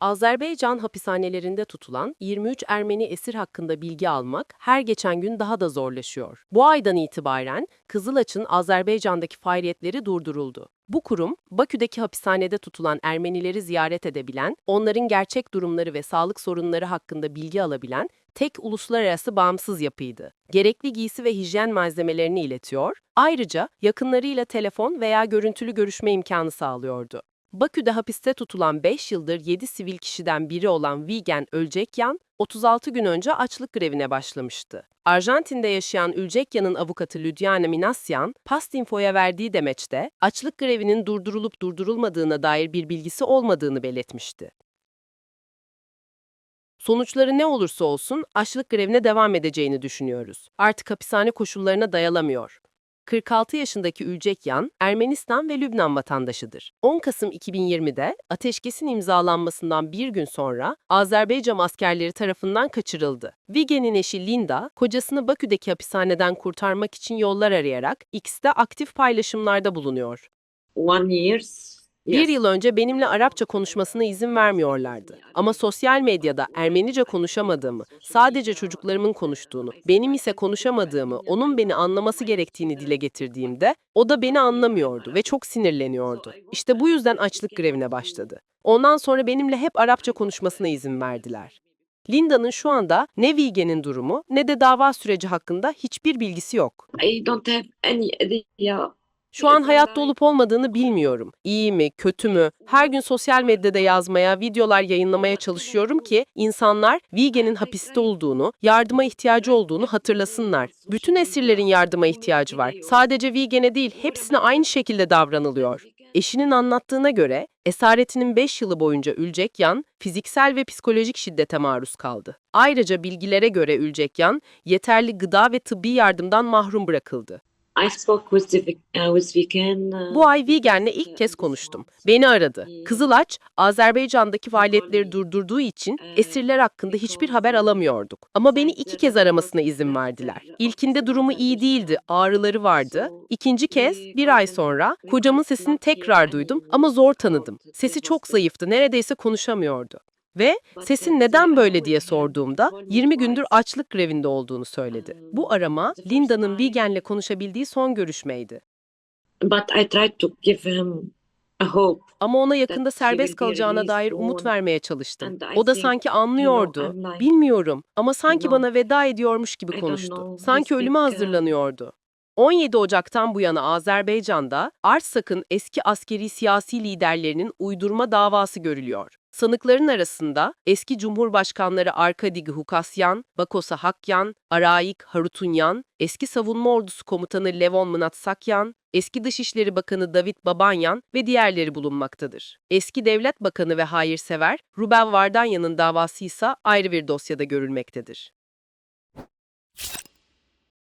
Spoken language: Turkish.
Azerbaycan hapishanelerinde tutulan 23 Ermeni esir hakkında bilgi almak her geçen gün daha da zorlaşıyor. Bu aydan itibaren Kızılaç'ın Azerbaycan'daki faaliyetleri durduruldu. Bu kurum, Bakü'deki hapishanede tutulan Ermenileri ziyaret edebilen, onların gerçek durumları ve sağlık sorunları hakkında bilgi alabilen tek uluslararası bağımsız yapıydı. Gerekli giysi ve hijyen malzemelerini iletiyor, ayrıca yakınlarıyla telefon veya görüntülü görüşme imkanı sağlıyordu. Bakü'de hapiste tutulan 5 yıldır 7 sivil kişiden biri olan Vigen Ölcekyan, 36 gün önce açlık grevine başlamıştı. Arjantin'de yaşayan Ülcekyan'ın avukatı Lydiana Minasyan, Pastinfo'ya verdiği demeçte açlık grevinin durdurulup durdurulmadığına dair bir bilgisi olmadığını belirtmişti. Sonuçları ne olursa olsun açlık grevine devam edeceğini düşünüyoruz. Artık hapishane koşullarına dayalamıyor. 46 yaşındaki Ülcekyan, Ermenistan ve Lübnan vatandaşıdır. 10 Kasım 2020'de ateşkesin imzalanmasından bir gün sonra Azerbaycan askerleri tarafından kaçırıldı. Vigen'in eşi Linda, kocasını Bakü'deki hapishaneden kurtarmak için yollar arayarak X'te aktif paylaşımlarda bulunuyor. one years. Bir yıl önce benimle Arapça konuşmasına izin vermiyorlardı. Ama sosyal medyada Ermenice konuşamadığımı, sadece çocuklarımın konuştuğunu, benim ise konuşamadığımı, onun beni anlaması gerektiğini dile getirdiğimde, o da beni anlamıyordu ve çok sinirleniyordu. İşte bu yüzden açlık grevine başladı. Ondan sonra benimle hep Arapça konuşmasına izin verdiler. Linda'nın şu anda ne Vigen'in durumu ne de dava süreci hakkında hiçbir bilgisi yok. I don't have any idea. Şu an hayatta olup olmadığını bilmiyorum. İyi mi, kötü mü? Her gün sosyal medyada yazmaya, videolar yayınlamaya çalışıyorum ki insanlar Vigen'in hapiste olduğunu, yardıma ihtiyacı olduğunu hatırlasınlar. Bütün esirlerin yardıma ihtiyacı var. Sadece Vigen'e değil, hepsine aynı şekilde davranılıyor. Eşinin anlattığına göre, esaretinin 5 yılı boyunca Ülcekyan, fiziksel ve psikolojik şiddete maruz kaldı. Ayrıca bilgilere göre Ülcekyan, yeterli gıda ve tıbbi yardımdan mahrum bırakıldı. Uh, uh, Bu ay Vigen'le ilk kez konuştum. Beni aradı. Kızılaç, Azerbaycan'daki faaliyetleri durdurduğu için esirler hakkında hiçbir haber alamıyorduk. Ama beni iki kez aramasına izin verdiler. İlkinde durumu iyi değildi, ağrıları vardı. İkinci kez, bir ay sonra, kocamın sesini tekrar duydum ama zor tanıdım. Sesi çok zayıftı, neredeyse konuşamıyordu. Ve sesin neden böyle diye sorduğumda 20 gündür açlık grevinde olduğunu söyledi. Bu arama Linda'nın Vigen'le konuşabildiği son görüşmeydi. But I tried to give him a hope. Ama ona yakında serbest kalacağına dair umut vermeye çalıştım. O da sanki anlıyordu. Bilmiyorum ama sanki bana veda ediyormuş gibi konuştu. Sanki ölüme uh, hazırlanıyordu. 17 Ocak'tan bu yana Azerbaycan'da Arsak'ın eski askeri siyasi liderlerinin uydurma davası görülüyor. Sanıkların arasında eski Cumhurbaşkanları Arkadi Hukasyan, Bakosa Hakyan, Araik Harutunyan, eski Savunma Ordusu Komutanı Levon Mnatsakyan, eski Dışişleri Bakanı David Babanyan ve diğerleri bulunmaktadır. Eski Devlet Bakanı ve hayırsever Ruben Vardanyan'ın davası ise ayrı bir dosyada görülmektedir.